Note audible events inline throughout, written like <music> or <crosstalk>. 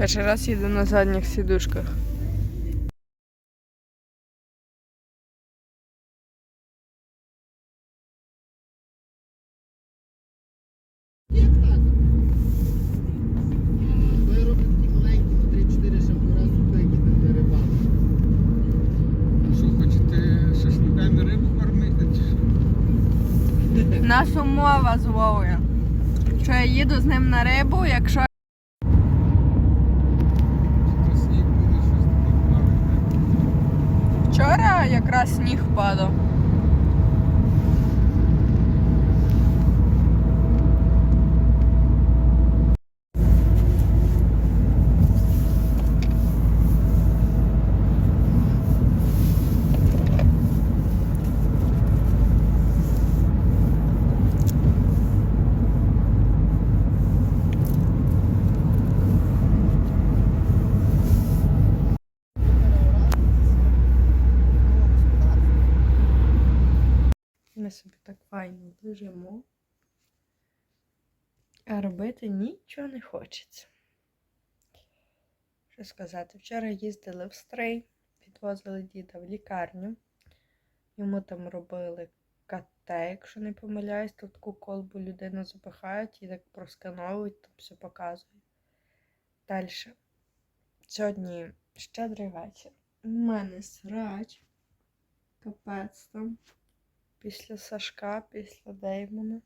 Перший раз їду на задніх сідушках. Той робить такі маленькі, по 3-4 шампура, супеки на рибалку. Що, хочете шашликами рибу кормити? Нас умова з Вовою. Що я їду з ним на рибу, якщо Чи то сніг буде щось таке плавати? вчора якраз Собі так файно лежимо. А робити нічого не хочеться. Що сказати? Вчора їздили в стрей, відвозили діда в лікарню. Йому там робили КТ, якщо не помиляюсь, тут таку колбу людину запихають і так проскановують, там все показують. Далі. Сьогодні щедрий вечір. У мене срач. Капець там після Сашка, після Деймона.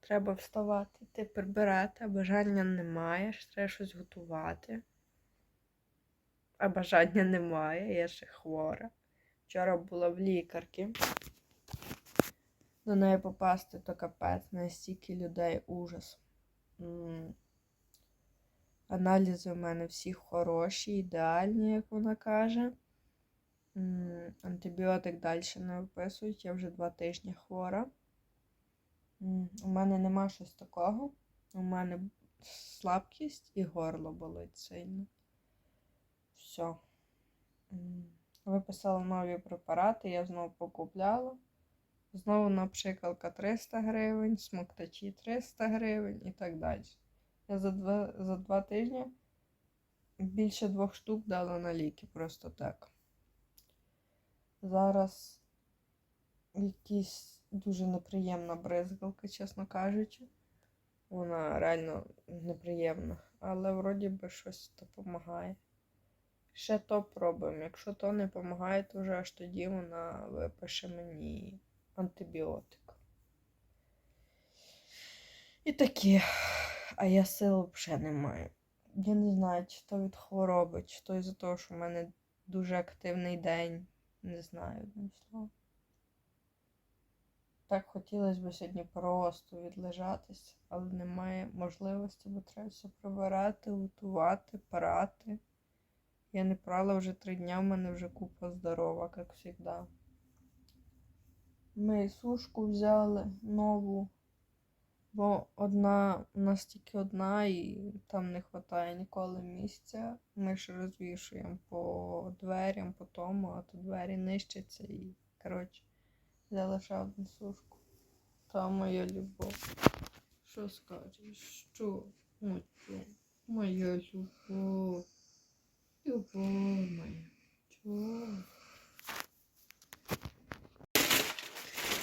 Треба вставати, ти прибирати, а бажання немає, ж треба щось готувати. А бажання немає, я ще хвора. Вчора була в лікарки. До неї попасти то капець, настільки людей ужас. Аналізи у мене всі хороші, ідеальні, як вона каже. Антибіотик далі не виписують, я вже два тижні хвора. У мене нема щось такого. У мене слабкість і горло болить сильно. Все. М, Виписали нові препарати, я знову покупляла. Знову напшикалка 300 гривень, смоктачі 300 гривень і так далі. Я за два, за два тижні більше двох штук дала на ліки, просто так. Зараз якась дуже неприємна бризгалка, чесно кажучи. Вона реально неприємна. Але вроді би щось допомагає. Ще то пробуємо. Якщо то не допомагає, то вже аж тоді вона випише мені антибіотик. І таке. А я сил взагалі не маю. Я не знаю, чи то від хвороби, чи то із-за того, що в мене дуже активний день. Не знаю одним. Так хотілося б сьогодні просто відлежатись, але немає можливості, бо треба все прибирати, готувати, прати. Я не прала вже три дня, в мене вже купа здорова, як завжди. Ми сушку взяли нову, бо одна, у нас тільки одна, і там не вистачає ніколи місця. Ми ж розвішуємо по дверям, по тому, а то двері нищаться і, коротше, ще одну сушку. Та моя любов. Що скажеш? Що? Моя, моя любов. Любов моя. Чого?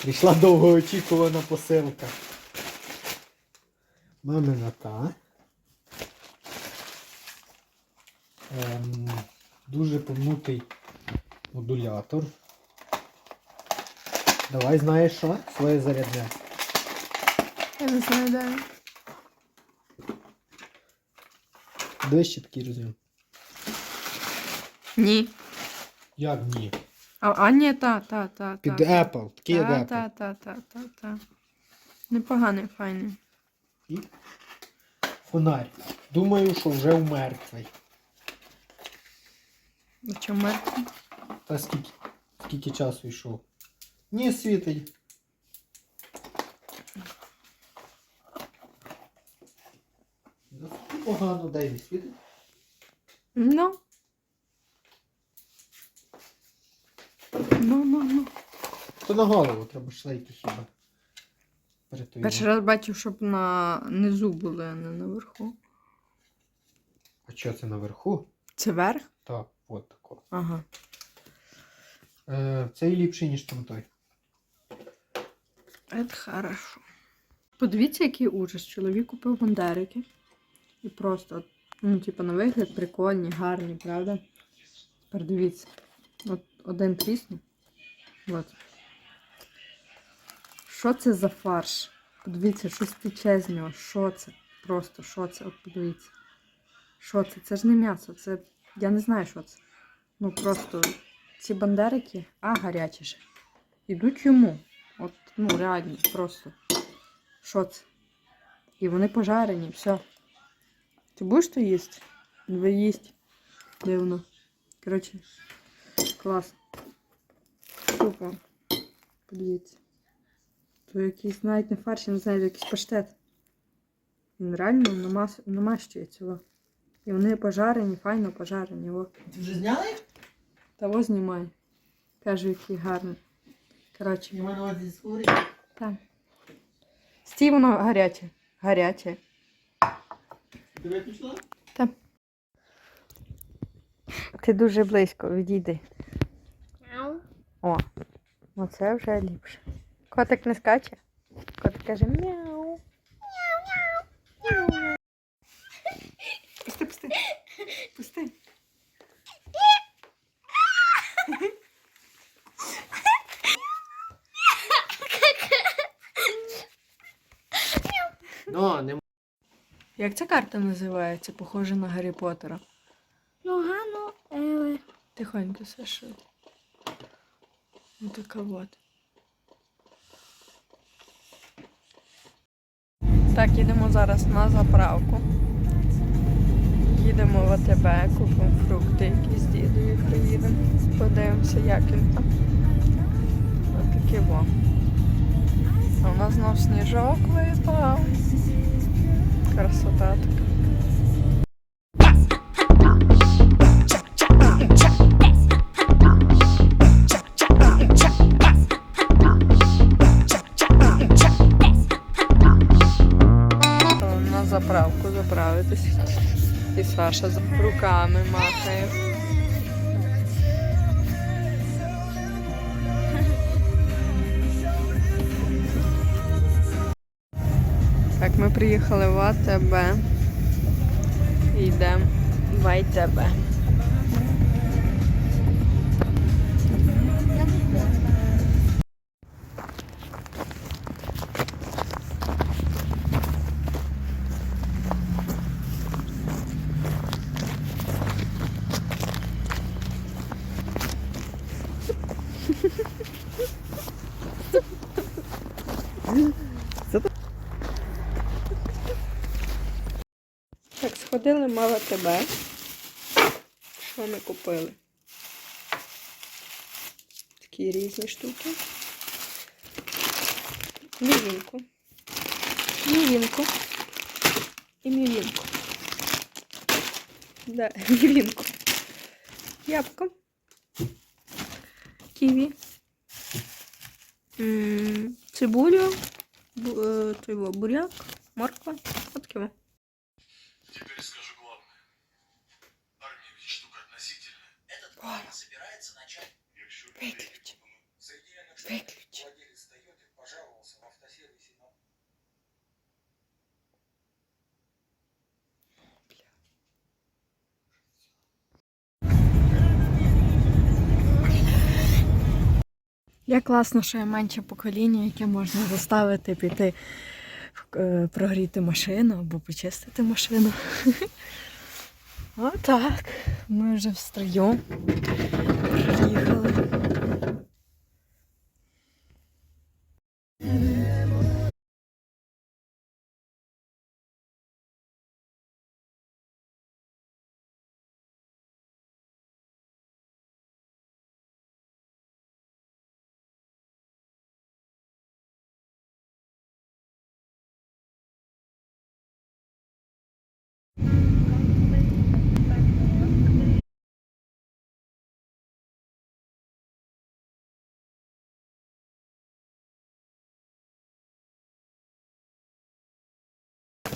Прийшла довгоочікувана посилка. Мамина та. Ем, дуже помнутий модулятор. Давай знаєш що? Своє зарядне. Я не знаю, де. Дивись ще такий роз'єм. Ні. Як ні? А, а ні, та, та, та. Під та. Apple. Такий як Та, Apple. та, та, та, та, та. Непоганий, файний. І фонарь. Думаю, що вже вмертвий. А чому мертвий? Та скільки, скільки часу йшов? Ні, світить. Ну, Погано, дай він світить. Ну. Ну, ну, ну. То на голову треба шлейки хіба. Перетоїмо. Перший раз бачив, щоб на низу були, а не наверху. А що це наверху? Це верх? Так, от тако. Ага. Е, цей ліпший, ніж там той. Це хорошо. Подивіться, який ужас. Чоловік купив бандерики. І просто, ну, типу, на вигляд прикольні, гарні, правда? Тепер дивіться. От один тріснув. От. Що це за фарш? Подивіться, щось тече з нього. Що це? Просто що це? От подивіться. Що це? Це ж не м'ясо, це. Я не знаю, що це. Ну просто ці бандерики, а гарячі ще. Ідуть йому. От, ну, реально, просто. Що це? І вони пожарені, все. Ти будеш то їсти? Ви їсть. Дивно. Коротше, клас. Супер. Подивіться. То якийсь навіть не фарш, я не знаю, якийсь паштет. Він реально намас... намащує цього. І вони пожарені, файно пожарені. О. Ти вже зняла їх? Того знімай. Кажу, який гарний. Коротше, Я маю на увазі з там. Стій, воно гаряче. Гаряче. Ти виключила? Там. Ти дуже близько, відійди. О, оце вже ліпше. Котик не скаче. Котик каже мяу. Мяу, мяу. Пусти, пусти. Пусти. Ну, не Як ця карта називається? Похоже на Гаррі Поттера. Лугану, Еле. Тихонько, Саша. Ось така от. Так, їдемо зараз на заправку. Їдемо в АТБ, купимо фрукти якісь з дідою приїдемо. Подивимося, як він там. Ось таке во. А у нас знов сніжок випав. Красота така. Саша руками махає. Так, ми приїхали в АТБ. Йдемо в АТБ. Ми в АТБ. Що ми купили? Такі різні штуки. Мівінку. Мівінку. І мівінку. Да, <laughs> мівінку. Ябко. Ківі. Цибулю. бу- е, буряк. Морква. Автосервисе на Як класно, що є менше покоління, яке можна заставити піти е, прогріти машину або почистити машину. <laughs> Отак. Ми вже встаємо. Приїхали.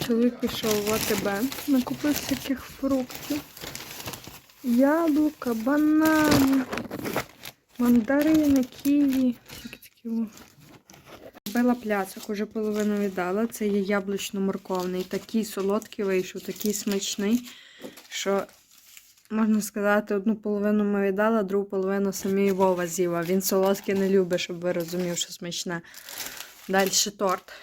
Чоловік пішов в АТБ, накупив всяких фруктів. Яблука, банани, мандарини, ківі. Всякі такі. Купила пляцок, уже половину віддала. Це є яблучно-морковний. Такий солодкий вийшов, такий смачний, що можна сказати, одну половину ми віддала, другу половину самі Вова з'їла. Він солодкий не любить, щоб ви розумів, що смачне. Далі торт.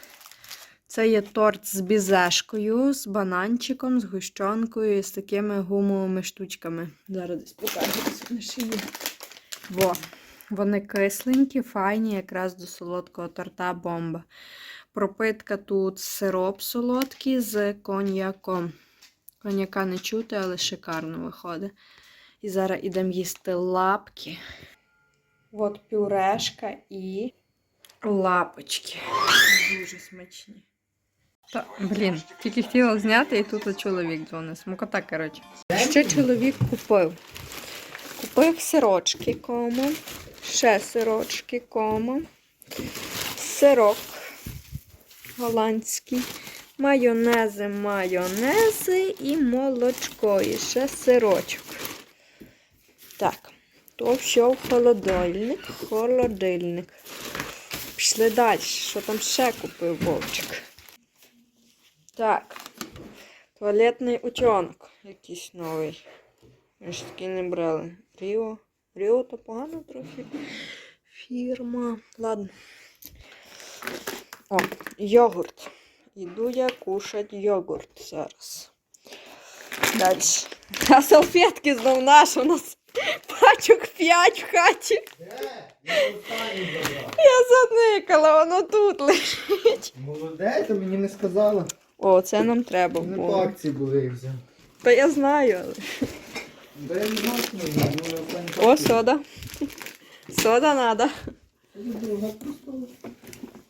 Це є торт з бізешкою, з бананчиком, з гущонкою і з такими гумовими штучками. Зараз десь покажу, вони ще. Во. Вони кисленькі, файні, якраз до солодкого торта бомба. Пропитка тут сироп солодкий з коньяком. Коньяка не чути, але шикарно виходить. І зараз ідемо їсти лапки. От пюрешка і лапочки. Дуже смачні. Та, блін, тільки хотіла зняти, і тут чоловік дзвонить. Смокота, коротше. Ще чоловік купив. Купив сирочки кому, ще сирочки кому, сирок голландський, майонези, майонези і молочко, і ще сирочок. Так, то все в холодильник, холодильник. Пішли далі. Що там ще купив Вовчик? Так. Туалетний утенок якийсь новий. Ми ж таки не брали. Ріо. Ріо то погано трохи. Фірма. Ладно. О, йогурт. Іду я кушать йогурт зараз. Далі. <laughs> А салфетки знов наш у нас пачок 5 в хаті. Я заникала, воно тут лежить. Молодець, а мені не сказала. О, це нам треба Не по було. акції були їх взяв. Та я знаю. але- Да я не знаю, що ну, я пані О, сода. Сода надо.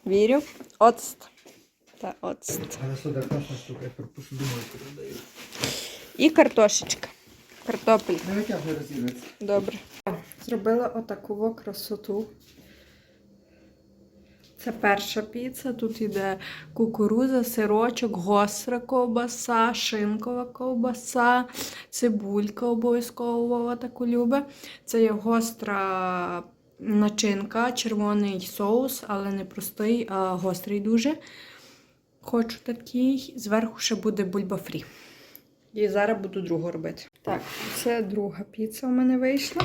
Вірю. Оцт. Та оцт. Але сода класна штука, я пропушу думаю, передаю. І картошечка. Картопель. Не витягуй розірветься. Добре. Зробила отаку во красоту. Це перша піца. Тут йде кукуруза, сирочок, гостра ковбаса, шинкова ковбаса, цибулька обов'язково таку любить. Це є гостра начинка, червоний соус, але не простий, а гострий дуже. Хочу такий. Зверху ще буде бульба фрі. І зараз буду другу робити. Так, це друга піца у мене вийшла.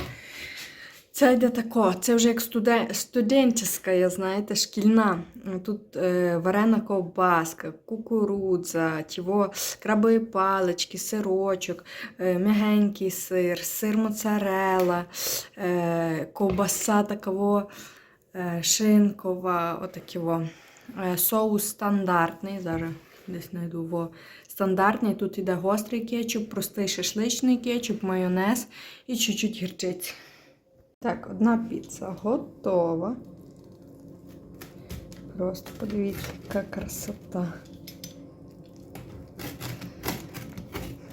Це йде тако, це вже як студен... студентська, знаєте, шкільна. Тут е, варена ковбаска, кукурудза, тіво, крабові палички, сирочок, е, м'ягенький сир, сир моцарела, е, ковбаса такого е, шинкова, отаківо. Е, соус стандартний. Зараз десь знайду во. Стандартний. Тут іде гострий кетчуп, простий шашличний кетчуп, майонез і чуть-чуть гірчиці. Так, одна піца готова. Просто подивіться, яка красота.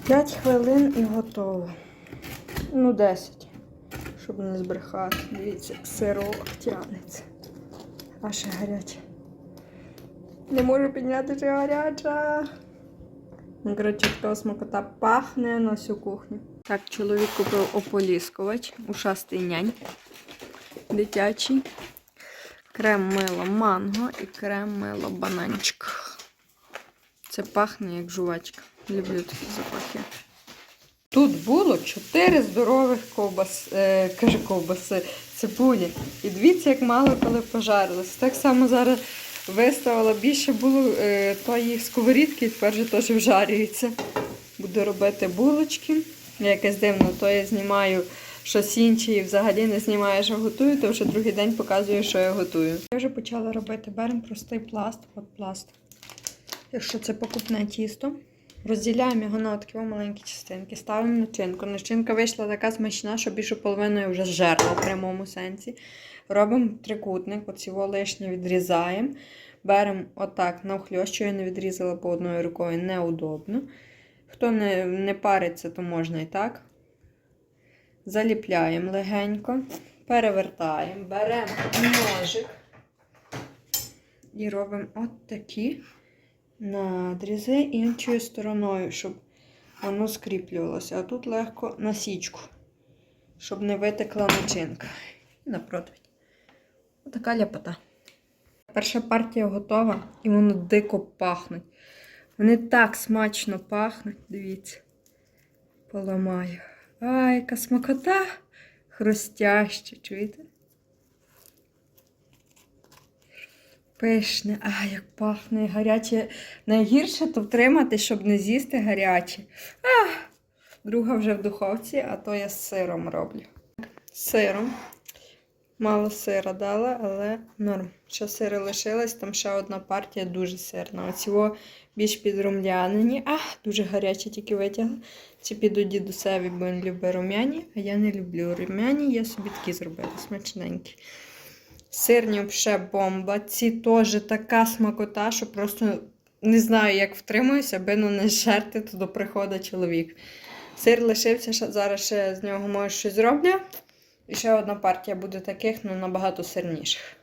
5 хвилин і готово. Ну, 10, щоб не збрехати. Дивіться, як сирок тягнеться. А ще гаряче. Не можу підняти, що гаряча. Ну, коротше, така пахне на всю кухню. Так, чоловік купив ополіскувач, ушастий нянь дитячий. Крем мило манго і крем мило бананчик. Це пахне як жувачка. Люблю такі запахи. Тут було 4 здорових ковбас, е, кажу, ковбаси, цибулі. І дивіться, як мало коли пожарилось. Так само зараз виставила більше було е, тої сковорідки, і тепер вже теж вжарюється. Буду робити булочки. Я якось дивно, то я знімаю щось інше і взагалі не знімаю, що готую, то вже другий день показую, що я готую. Я вже почала робити. Беремо простий пласт, от пласт. Якщо це покупне тісто, розділяємо його на такі маленькі частинки, ставимо начинку. Начинка вийшла така смачна, що більше половиною вже зжерла в прямому сенсі. Робимо трикутник, оці лишні відрізаємо. Беремо отак, навхльост, що я не відрізала по одною рукою, неудобно. Хто не, не париться, то можна і так. Заліпляємо легенько, перевертаємо, беремо ножик і робимо от такі надрізи іншою стороною, щоб воно скріплювалося. А тут легко на січку, щоб не витекла начинка. І на. Отака ляпота. Перша партія готова і воно дико пахнуть. Вони так смачно пахнуть, дивіться. Поламаю. Ай, яка смакота хрустяще, чуєте? Пишне, а як пахне гаряче. Найгірше то втримати, щоб не з'їсти гаряче. А, друга вже в духовці, а то я з сиром роблю. Сиром. Мало сира дала, але норм. Ще сири лишилось, там ще одна партія дуже сирна. Оцього більш підрум'янені. А, дуже гаряче тільки витягла. Ці піду дідусеві, бо він любить рум'яні, а я не люблю рум'яні, я собі такі зробила, смачненькі. Сирні взагалі бомба. Ці теж така смакота, що просто не знаю, як втримуюся, аби ну не жерти, то до приходу чоловік. Сир лишився, зараз ще з нього може щось зроблю. І ще одна партія буде таких, ну набагато сирніших.